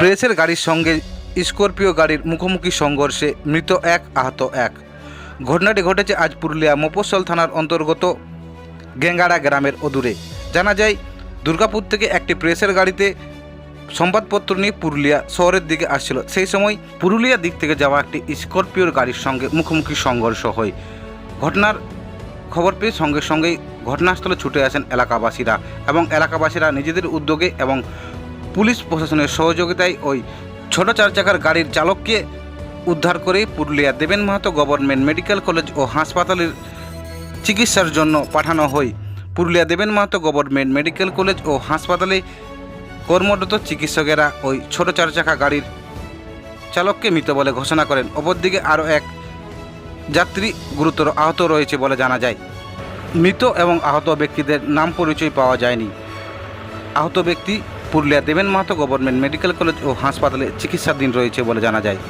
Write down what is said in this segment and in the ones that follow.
প্রেসের গাড়ির সঙ্গে স্করপিও গাড়ির মুখোমুখি সংঘর্ষে মৃত এক আহত এক। ঘটনাটি ঘটেছে আজ পুরুলিয়া মফস্বল থানার অন্তর্গত গেঙ্গাড়া গ্রামের অদূরে। জানা যায়, দুর্গাপুর থেকে একটি প্রেসের গাড়িতে সংবাদপত্র নিয়ে পুরুলিয়া শহরের দিকে আসছিল। সেই সময় পুরুলিয়া দিক থেকে যাওয়া একটি স্করপিওর গাড়ির সঙ্গে মুখোমুখি সংঘর্ষ হয়। ঘটনার খবর পেয়ে সঙ্গে সঙ্গেই ঘটনাস্থলে ছুটে আসেন এলাকাবাসীরা এবং এলাকাবাসীরা নিজেদের উদ্যোগে এবং পুলিশ প্রশাসনের সহযোগিতায় ওই ছোট চার চাকার গাড়ির চালককে উদ্ধার করে Purulia Deben Mahato government medical college ও হাসপাতালের চিকিৎসার জন্য পাঠানো হয়। Purulia Deben Mahato government medical college ও হাসপাতালে কর্মরত চিকিৎসকেরা ওই ছোট চার চাকা গাড়ির চালককে মৃত বলে ঘোষণা করেন। অপরদিকে আরও এক যাত্রী গুরুতর আহত রয়েছে বলে জানা যায়। মৃত এবং আহত ব্যক্তিদের নাম পরিচয় পাওয়া যায়নি। আহত ব্যক্তি Purulia Deben Mahato government medical college ও হাসপাতালে চিকিৎসাধীন রয়েছে বলে জানা যায়।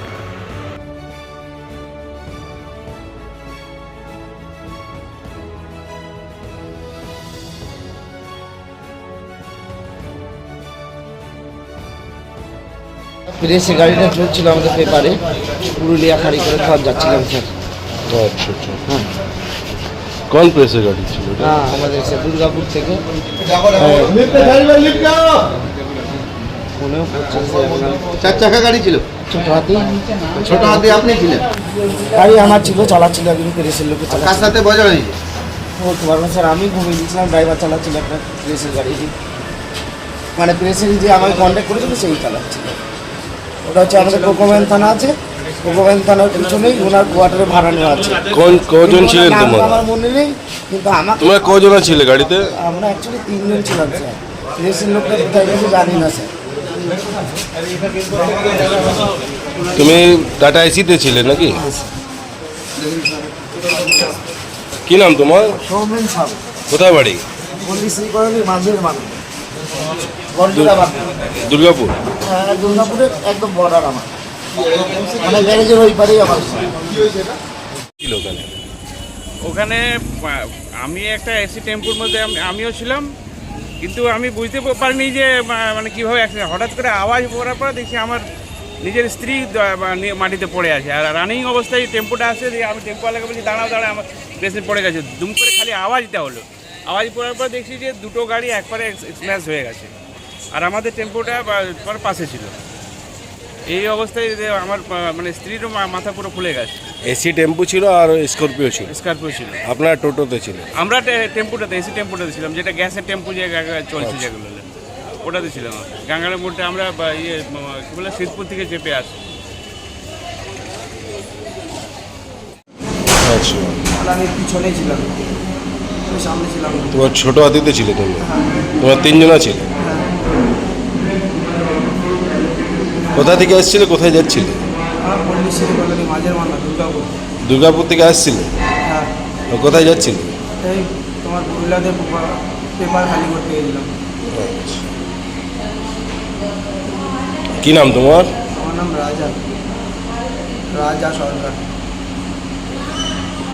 প্রেসে গাড়িটা চলছিল আমাদের পেপারে পুরুলিয়া খাড়ি করে ঘর যাচ্ছিলাম স্যার। আচ্ছা আচ্ছা। হ্যাঁ। কোন প্রেসের গাড়ি ছিল হ্যাঁ আমাদের সে দুর্গাপুর থেকে। মনেও পড়ছে যে আপনার চার চাকা গাড়ি ছিল? ছোট হাতি। ছোট হাতে আপনি ছিলেন? গাড়ি আমার ছিল চালাচ্ছিল একজন প্রেসের লোকে কার সাথে বজা হয়েছে বলতে পারব স্যার আমি ঘুমিয়ে দিয়েছিলাম ড্রাইভার চালাচ্ছিল একটা প্রেসের গাড়ি মানে প্রেসের যে আমাকে কন্ট্যাক্ট করেছিল সেই চালাচ্ছিল। ওটা হচ্ছে আমাদের কোকোম্যান থানা আছে। কোকোম্যান থানার পিছনেই ওনার কোয়ার্টারে ভাড়া নেওয়া আছে। কোন কজন ছিলেন তোমার? আমার মনে নেই কিন্তু আমাকে তোমরা কজন ছিলে গাড়িতে? আমরা অ্যাকচুয়ালি তিনজন ছিলাম স্যার। প্রেসের লোকটা কোথায় গেছে জানি না স্যার। তুমি টাটা এসিতে ছিলে নাকি? কি নাম তোমার? সৌমেন সাহু। কোথায় বাড়ি? দুর্গাপুর? হ্যাঁ, দুর্গাপুরের একদম বর্ডার আমার। মানে গ্যারেজের ওই পারেই আমার। ছিল ওখানে ওখানে আমি একটা এসি টেম্পুর মধ্যে আমি- আমিও ছিলাম। কিন্তু আমি বুঝতে পারিনি যে মানে কীভাবে অ্যাক্সিডেন্ট হঠাৎ করে আওয়াজ পড়ার পর দেখছি আমার নিজের স্ত্রী মাটিতে পড়ে আছে। আর রানিং অবস্থায় টেম্পোটা আসে দিয়ে আমি টেম্পো টেম্পোওয়ালাকে বলছি, দাঁড়াও দাঁড়াও, আমার পেশেন্ট পড়ে গেছে। দুম করে খালি আওয়াজটা হলো। আওয়াজ পড়ার পর দেখছি যে দুটো গাড়ি একবারে স্ম্যাশ হয়ে গেছে। আর আমাদের টেম্পোটা পাশে ছিল। এই অবস্থায় যে আমার আহ, মানে স্ত্রীরও মা- মাথা পুরো ফুলে গেছে। এসি টেম্পু ছিল আর স্করপিও ছিল। স্করপিও ছিল। আপনার টোটোতে ছিল আমরা টে- টেম্পুটাতে এসি টেম্পুটাতে ছিলাম যেটা গ্যাসের টেম্পু যে গা- চলছে যেগুলো। ওটাতে ছিলাম গাঙ্গারের মোড়টা আমরা বা ইয়ে কি বলে শীতপুর থেকে চেপে আসি। আচ্ছা। আমি পিছনে ছিলাম। আমি সামনে ছিলাম। না। তোমার ছোট হাতিতে ছিল তুমি? তোমার তিনজনা ছিলে? কোথা থেকে এসেছিলে কোথায় যাচ্ছিলে? দুর্গাপুর থেকে আসছিলে? হ্যাঁ। কোথায় যাচ্ছিলে? তোমার পুরুলিয়াতে পেপার খালি করতে গেছিলাম। কি নাম তোমার? আমার নাম রাজা। রাজা সরকার।